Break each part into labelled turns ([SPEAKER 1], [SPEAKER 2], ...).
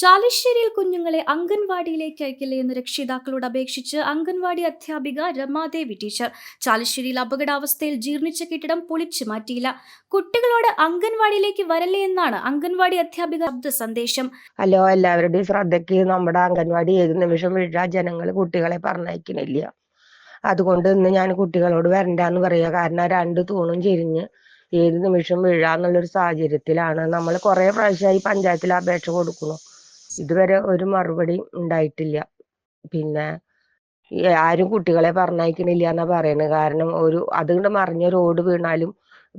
[SPEAKER 1] ചാലിശ്ശേരിയിൽ കുഞ്ഞുങ്ങളെ അംഗൻവാടിയിലേക്ക് അയക്കില്ലേ എന്ന് രക്ഷിതാക്കളോട് അപേക്ഷിച്ച് അംഗൻവാടി അധ്യാപിക രമാദേവി ടീച്ചർ. ചാലിശ്ശേരിയിൽ അപകടാവസ്ഥയിൽ ജീർണിച്ച കെട്ടിടം പൊളിച്ചു മാറ്റിയില്ല. കുട്ടികളോട് അംഗൻവാടിയിലേക്ക് വരല്ലേ എന്നാണ് അംഗൻവാടി അധ്യാപിക ശബ്ദ സന്ദേശം.
[SPEAKER 2] ഹലോ എല്ലാവരുടെയും ശ്രദ്ധയ്ക്ക് നമ്മുടെ അംഗൻവാടി ഏത് നിമിഷം വീഴാ ജനങ്ങൾ കുട്ടികളെ പറഞ്ഞയക്കണില്ല. അതുകൊണ്ട് ഇന്ന് ഞാൻ കുട്ടികളോട് വരണ്ടെന്ന് പറയുക കാരണം രണ്ട് തൂണും ചെരിഞ്ഞ് ഏത് നിമിഷം വീഴാന്നുള്ളൊരു സാഹചര്യത്തിലാണ്. നമ്മൾ കുറെ പ്രാവശ്യമായി പഞ്ചായത്തിൽ അപേക്ഷ കൊടുക്കുന്നു. ഇതുവരെ ഒരു മറുപടി ഉണ്ടായിട്ടില്ല. പിന്നെ ആരും കുട്ടികളെ പറഞ്ഞയക്കണില്ല എന്നാ പറയുന്നത് കാരണം ഒരു അതുകൊണ്ട് മറിഞ്ഞ റോഡ് വീണാലും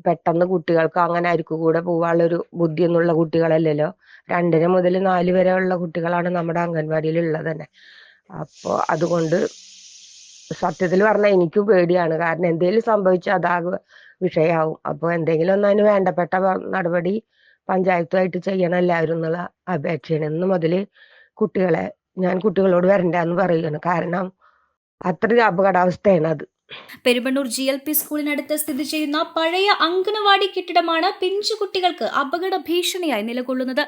[SPEAKER 2] പെട്ടെന്ന് കുട്ടികൾക്ക് അങ്ങനെ അരിക്കു കൂടെ പോവാനുള്ളൊരു ബുദ്ധിയൊന്നുള്ള കുട്ടികളല്ലല്ലോ. രണ്ടര മുതൽ നാല് വരെ ഉള്ള കുട്ടികളാണ് നമ്മുടെ അംഗൻവാടിയിൽ ഉള്ളത് തന്നെ. അപ്പോൾ അതുകൊണ്ട് സത്യത്തിൽ പറഞ്ഞാൽ എനിക്കും പേടിയാണ്. കാരണം എന്തെങ്കിലും സംഭവിച്ചാൽ അതാകെ വിഷയാവും. അപ്പോൾ എന്തെങ്കിലും ഒന്ന് അതിന് വേണ്ടപ്പെട്ട നടപടി പഞ്ചായത്തുമായിട്ട് ചെയ്യണം എല്ലാവരും എന്നുള്ള അപേക്ഷയാണ്. ഇന്ന് മുതൽ കുട്ടികളെ ഞാൻ കുട്ടികളോട് വരണ്ടെന്ന് പറയുകയാണ്. കാരണം അത്രയും അപകടാവസ്ഥയാണ് അത്.
[SPEAKER 1] പെരുമണ്ണൂർ ജി എൽ പി സ്കൂളിനടുത്ത് സ്ഥിതി ചെയ്യുന്ന പഴയ അംഗനവാടി കെട്ടിടമാണ് പിഞ്ചു കുട്ടികൾക്ക് അപകട ഭീഷണിയായി നിലകൊള്ളുന്നത്.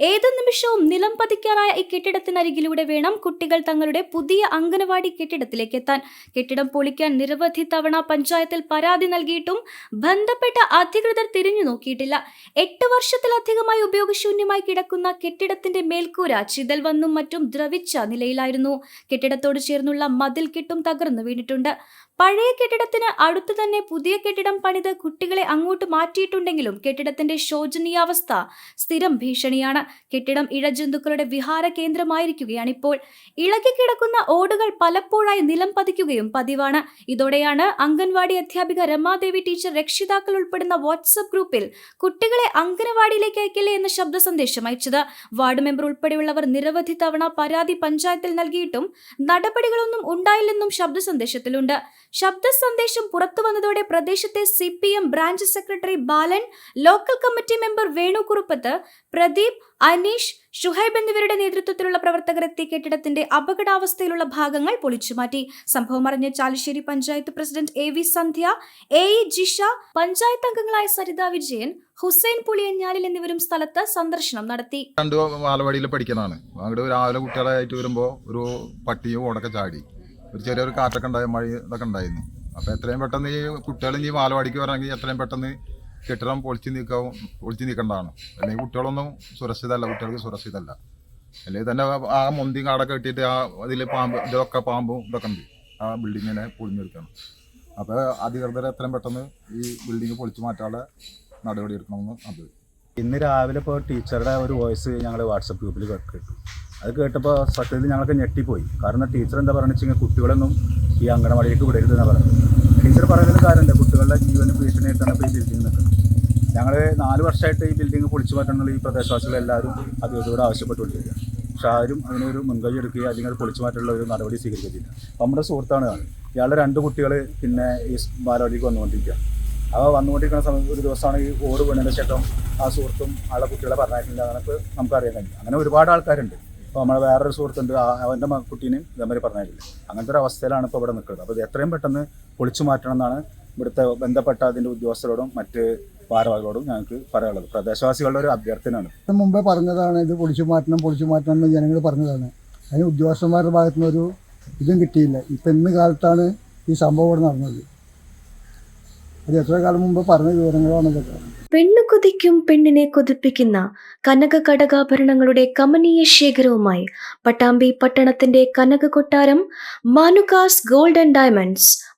[SPEAKER 1] ഏതു നിമിഷവും നിലം പതിക്കാറായ ഈ കെട്ടിടത്തിനരികിലൂടെ വേണം കുട്ടികൾ തങ്ങളുടെ പുതിയ അംഗനവാടി കെട്ടിടത്തിലേക്ക് എത്താൻ. കെട്ടിടം പൊളിക്കാൻ നിരവധി തവണ പഞ്ചായത്തിൽ പരാതി നൽകിയിട്ടും ബന്ധപ്പെട്ട അധികൃതർ തിരിഞ്ഞു നോക്കിയിട്ടില്ല. എട്ട് വർഷത്തിലധികമായി ഉപയോഗശൂന്യമായി കിടക്കുന്ന കെട്ടിടത്തിന്റെ മേൽക്കൂര ചിതൽ വന്നും മറ്റും ദ്രവിച്ച നിലയിലായിരുന്നു. കെട്ടിടത്തോട് ചേർന്നുള്ള മതിൽ കെട്ടും തകർന്നു വീണിട്ടുണ്ട്. പഴയ കെട്ടിടത്തിന് അടുത്തു തന്നെ പുതിയ കെട്ടിടം പണിത് കുട്ടികളെ അങ്ങോട്ട് മാറ്റിയിട്ടുണ്ടെങ്കിലും കെട്ടിടത്തിന്റെ ശോചനീയാവസ്ഥ സ്ഥിരം ഭീഷണിയാണ്. കെട്ടിടം ഇഴജന്തുക്കളുടെ വിഹാര കേന്ദ്രമായിരിക്കുകയാണ് ഇപ്പോൾ. ഇളകിക്കിടക്കുന്ന ഓടുകൾ പലപ്പോഴായി നിലം പതിക്കുകയും പതിവാണ്. ഇതോടെയാണ് അംഗൻവാടി അധ്യാപിക രമാദേവി ടീച്ചർ രക്ഷിതാക്കൾ ഉൾപ്പെടുന്ന വാട്സപ്പ് ഗ്രൂപ്പിൽ കുട്ടികളെ അംഗനവാടിയിലേക്ക് അയക്കില്ലേ എന്ന ശബ്ദ സന്ദേശം അയച്ചത്. വാർഡ് മെമ്പർ ഉൾപ്പെടെയുള്ളവർ നിരവധി തവണ പരാതി പഞ്ചായത്തിൽ നൽകിയിട്ടും നടപടികളൊന്നും ഉണ്ടായില്ലെന്നും ശബ്ദ സന്ദേശത്തിലുണ്ട്. ശബ്ദ സന്ദേശം പുറത്തു വന്നതോടെ പ്രദേശത്തെ C branch secretary Balan local committee member Venu Kuruppath Pradeep Aneesh Shuhaib എന്നിവരുടെ നേതൃത്വത്തിലുള്ള പ്രവർത്തകർ എത്തി കെട്ടിടത്തിന്റെ അപകടാവസ്ഥയിലുള്ള ഭാഗങ്ങൾ പൊളിച്ചുമാറ്റി. സംഭവം അറിഞ്ഞ Chalissery panchayat president A V Sandhya A E Jisha panchayat അംഗങ്ങളായ സരിത വിജയൻ ഹുസൈൻ പുളിയഞ്ഞാലിൽ എന്നിവരും സ്ഥലത്ത് സന്ദർശനം നടത്തി.
[SPEAKER 3] രണ്ട് ബാലവാടിയിൽ പഠിക്കുന്നതാണ് അങ്ങോട്ട് രാവിലെ കുട്ടികളായിട്ട് വരുമ്പോൾ ഒരു പട്ടിയും ഓടൊക്കെ ചാടി. ഒരു ചെറിയൊരു കാറ്റൊക്കെ ഉണ്ടായ മഴ ഇതൊക്കെ ഉണ്ടായിരുന്നു. അപ്പോൾ എത്രയും പെട്ടെന്ന് ഈ കുട്ടികൾ ഈ ബാലവാടിക്ക് വരണമെങ്കിൽ എത്രയും പെട്ടെന്ന് കെട്ടിടം പൊളിച്ചു നീക്കാവും പൊളിച്ചു നീക്കേണ്ടതാണ്. അല്ലെങ്കിൽ കുട്ടികളൊന്നും സുരക്ഷിതല്ല കുട്ടികൾക്ക് സുരക്ഷിതല്ല. അല്ലെങ്കിൽ തന്നെ ആ മുന്തി കാടൊക്കെ കെട്ടിയിട്ട് ആ അതിൽ പാമ്പ് ഇതൊക്കെ പാമ്പും ഇതൊക്കെ ഉണ്ട്. ആ ബിൽഡിങ്ങിനെ പൊളിഞ്ഞെടുക്കണം അപ്പോൾ അധികൃതർ എത്രയും പെട്ടെന്ന് ഈ ബിൽഡിങ് പൊളിച്ചു മാറ്റാനുള്ള നടപടി എടുക്കണമെന്ന് അത്
[SPEAKER 4] ഇന്ന് രാവിലെ ഇപ്പോൾ ടീച്ചറുടെ ഒരു വോയിസ് ഞങ്ങൾ വാട്സപ്പ് ഗ്രൂപ്പിൽ കേട്ടു അത് കേട്ടപ്പോൾ സത്യത്തിൽ ഞങ്ങൾക്ക് ഞെട്ടിപ്പോയി. കാരണം ടീച്ചർ എന്താ പറയുന്നത് വെച്ചാൽ കുട്ടികളൊന്നും ഈ അങ്കണവാടിയിലേക്ക് വിടരുതെന്നാണ് പറയുന്നത്. ടീച്ചർ പറയുന്നതിന് കാര്യമുണ്ട് കുട്ടികളുടെ ജീവന് ഭീഷണിയായിട്ടാണ് ഇപ്പോൾ ഈ ബിൽഡിംഗ് നിൽക്കുന്നത്. ഞങ്ങൾ നാല് വർഷമായിട്ട് ഈ ബിൽഡിംഗ് പൊളിച്ചു മാറ്റണമെന്നുള്ള ഈ പ്രദേശവാസികൾ എല്ലാവരും അധികൃതരോട് ആവശ്യപ്പെട്ടുകൊണ്ടിരിക്കുക. പക്ഷെ ആരും അതിനൊരു മുൻകൈ എടുക്കുകയോ അല്ലെങ്കിൽ അത് പൊളിച്ചു മാറ്റാനുള്ള ഒരു നടപടി സ്വീകരിക്കുന്നില്ല നമ്മുടെ സുഹൃത്താണ് ഇയാളുടെ രണ്ട് കുട്ടികൾ പിന്നെ ഈ ബാലവാടിക്ക് വന്നുകൊണ്ടിരിക്കുക. അവ വന്നുകൊണ്ടിരിക്കുന്ന സമയത്ത് ഒരു ദിവസമാണ് ഈ ഓട് വീണതിന് ശേഷം ആ സുഹൃത്തും ആളെ കുട്ടികളെ പറഞ്ഞിട്ടില്ല എന്നൊക്കെ നമുക്കറിയാൻ കഴിയും. അങ്ങനെ ഒരുപാട് ആൾക്കാരുണ്ട്. അപ്പോൾ നമ്മളെ വേറൊരു സുഹൃത്തുണ്ട് അവന്റെ കുട്ടീനെയും ഇതേമാതിരി പറഞ്ഞിട്ടില്ല. അങ്ങനത്തെ ഒരു അവസ്ഥയിലാണ് ഇപ്പോൾ ഇവിടെ നിൽക്കുന്നത്. അപ്പോൾ ഇത് എത്രയും പെട്ടെന്ന് പൊളിച്ചു മാറ്റണം എന്നാണ് ഇവിടുത്തെ ബന്ധപ്പെട്ട അതിന്റെ ഉദ്യോഗസ്ഥരോടും മറ്റ് ഭാരവാഹികളോടും ഞങ്ങൾക്ക് പറയാനുള്ളത്. പ്രദേശവാസികളുടെ ഒരു അഭ്യർത്ഥനയാണ്.
[SPEAKER 5] മുമ്പേ പറഞ്ഞതാണ് ഇത് പൊളിച്ചു മാറ്റണം പൊളിച്ചു മാറ്റണം എന്ന് ജനങ്ങൾ പറഞ്ഞതാണ്. അതിന് ഉദ്യോഗസ്ഥന്മാരുടെ ഭാഗത്തു നിന്നൊരു ഇതും കിട്ടിയില്ല. ഇപ്പം ഇന്ന് കാലത്താണ് ഈ സംഭവം ഇവിടെ നടന്നത്. അത് എത്ര കാലം മുമ്പ് പറഞ്ഞ വിവരങ്ങളാണ് ഇതൊക്കെ.
[SPEAKER 1] പെണ്ണു കൊതിക്കും പെണ്ണിനെ കൊതിപ്പിക്കുന്ന കനക കടകാഭരണങ്ങളുടെ കമനീയ ശേഖരവുമായി പട്ടാമ്പി പട്ടണത്തിന്റെ കനക കൊട്ടാരം Manukas gold and diamonds